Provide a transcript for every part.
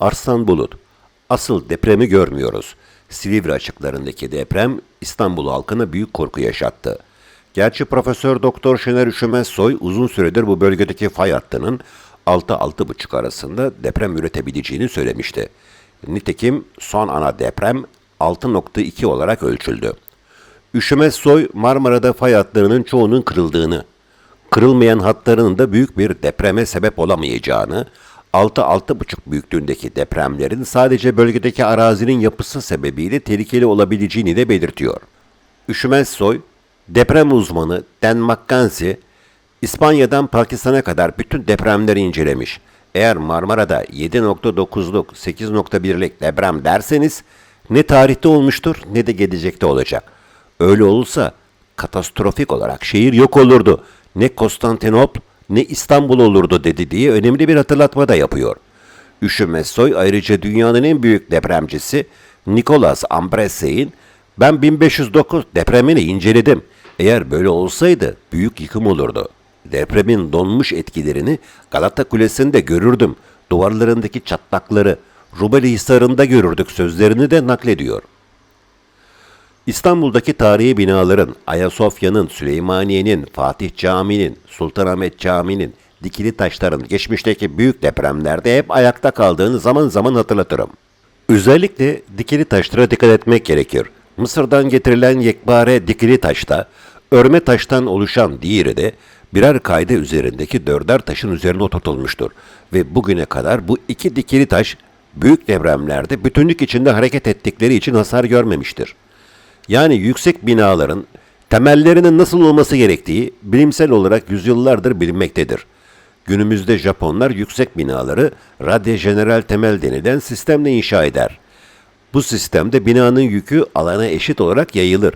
Arslan Bulut. Asıl depremi görmüyoruz. Silivri açıklarındaki deprem İstanbul halkına büyük korku yaşattı. Gerçi Profesör Doktor Şener Üşümezsoy uzun süredir bu bölgedeki fay hattının 6-6,5 arasında deprem üretebileceğini söylemişti. Nitekim son ana deprem 6.2 olarak ölçüldü. Üşümezsoy Marmara'da fay hatlarının çoğunun kırıldığını, kırılmayan hatlarının da büyük bir depreme sebep olamayacağını, 6-6,5 büyüklüğündeki depremlerin sadece bölgedeki arazinin yapısı sebebiyle tehlikeli olabileceğini de belirtiyor. Üşümez Soy, deprem uzmanı Dan McKenzie, İspanya'dan Pakistan'a kadar bütün depremleri incelemiş. Eğer Marmara'da 7.9'luk, 8.1'lik deprem derseniz ne tarihte olmuştur ne de gelecekte olacak. Öyle olursa katastrofik olarak şehir yok olurdu. Ne Konstantinopl ne İstanbul olurdu dedi diye önemli bir hatırlatma da yapıyor. Üşümez Soy ayrıca dünyanın en büyük depremcisi Nicolas Ambresse'in ben 1509 depremini inceledim. Eğer böyle olsaydı büyük yıkım olurdu. Depremin donmuş etkilerini Galata Kulesi'nde görürdüm. Duvarlarındaki çatlakları, Rumeli Hisarı'nda görürdük sözlerini de naklediyor. İstanbul'daki tarihi binaların, Ayasofya'nın, Süleymaniye'nin, Fatih Camii'nin, Sultanahmet Camii'nin, dikili taşların geçmişteki büyük depremlerde hep ayakta kaldığını zaman zaman hatırlatırım. Özellikle dikili taşlara dikkat etmek gerekir. Mısır'dan getirilen yekpare dikili taşta, örme taştan oluşan diğeri de birer kayda üzerindeki dörder taşın üzerine oturtulmuştur. Ve bugüne kadar bu iki dikili taş büyük depremlerde bütünlük içinde hareket ettikleri için hasar görmemiştir. Yani yüksek binaların temellerinin nasıl olması gerektiği bilimsel olarak yüzyıllardır bilinmektedir. Günümüzde Japonlar yüksek binaları radyo general temel denilen sistemle inşa eder. Bu sistemde binanın yükü alana eşit olarak yayılır.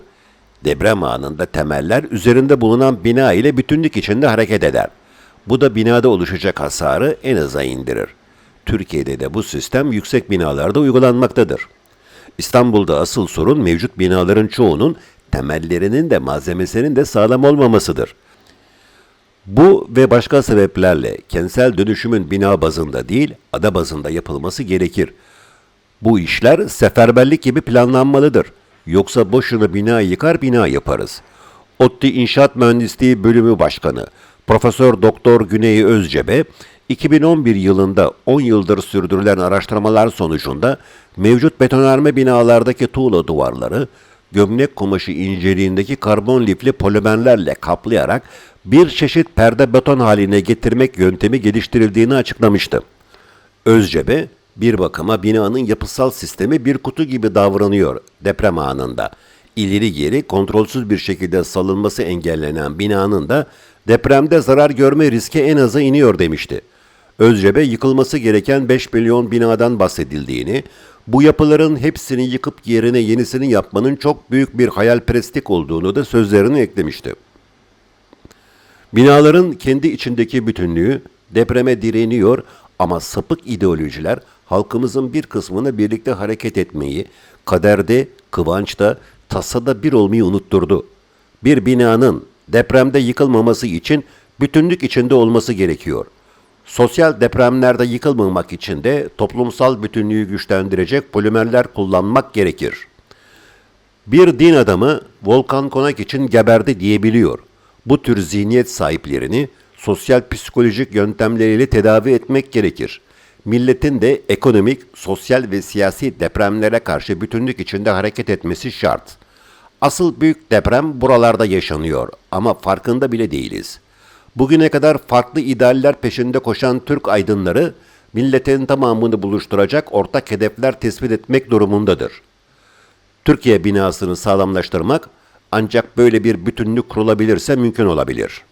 Deprem anında temeller üzerinde bulunan bina ile bütünlük içinde hareket eder. Bu da binada oluşacak hasarı en aza indirir. Türkiye'de de bu sistem yüksek binalarda uygulanmaktadır. İstanbul'da asıl sorun mevcut binaların çoğunun temellerinin de malzemesinin de sağlam olmamasıdır. Bu ve başka sebeplerle kentsel dönüşümün bina bazında değil, ada bazında yapılması gerekir. Bu işler seferberlik gibi planlanmalıdır. Yoksa boşuna bina yıkar bina yaparız. ODTÜ İnşaat Mühendisliği Bölümü Başkanı Profesör Doktor Güney Özcebe 2011 yılında 10 yıldır sürdürülen araştırmalar sonucunda mevcut betonarme binalardaki tuğla duvarları gömlek kumaşı inceliğindeki karbon lifli polimerlerle kaplayarak bir çeşit perde beton haline getirmek yöntemi geliştirildiğini açıklamıştı. Özcebe, bir bakıma binanın yapısal sistemi bir kutu gibi davranıyor deprem anında. İleri geri kontrolsüz bir şekilde salınması engellenen binanın da depremde zarar görme riski en aza iniyor demişti. Özcebe yıkılması gereken 5 milyon binadan bahsedildiğini, bu yapıların hepsini yıkıp yerine yenisini yapmanın çok büyük bir hayalperestlik olduğunu da sözlerine eklemişti. Binaların kendi içindeki bütünlüğü depreme direniyor ama sapık ideolojiler halkımızın bir kısmını birlikte hareket etmeyi, kaderde, kıvançta, tasada bir olmayı unutturdu. Bir binanın depremde yıkılmaması için bütünlük içinde olması gerekiyor. Sosyal depremlerde yıkılmamak için de toplumsal bütünlüğü güçlendirecek polimerler kullanmak gerekir. Bir din adamı Volkan Konak için geberdi diyebiliyor. Bu tür zihniyet sahiplerini sosyal psikolojik yöntemleriyle tedavi etmek gerekir. Milletin de ekonomik, sosyal ve siyasi depremlere karşı bütünlük içinde hareket etmesi şart. Asıl büyük deprem buralarda yaşanıyor ama farkında bile değiliz. Bugüne kadar farklı idealler peşinde koşan Türk aydınları milletin tamamını buluşturacak ortak hedefler tespit etmek durumundadır. Türkiye binasını sağlamlaştırmak ancak böyle bir bütünlük kurulabilirse mümkün olabilir.''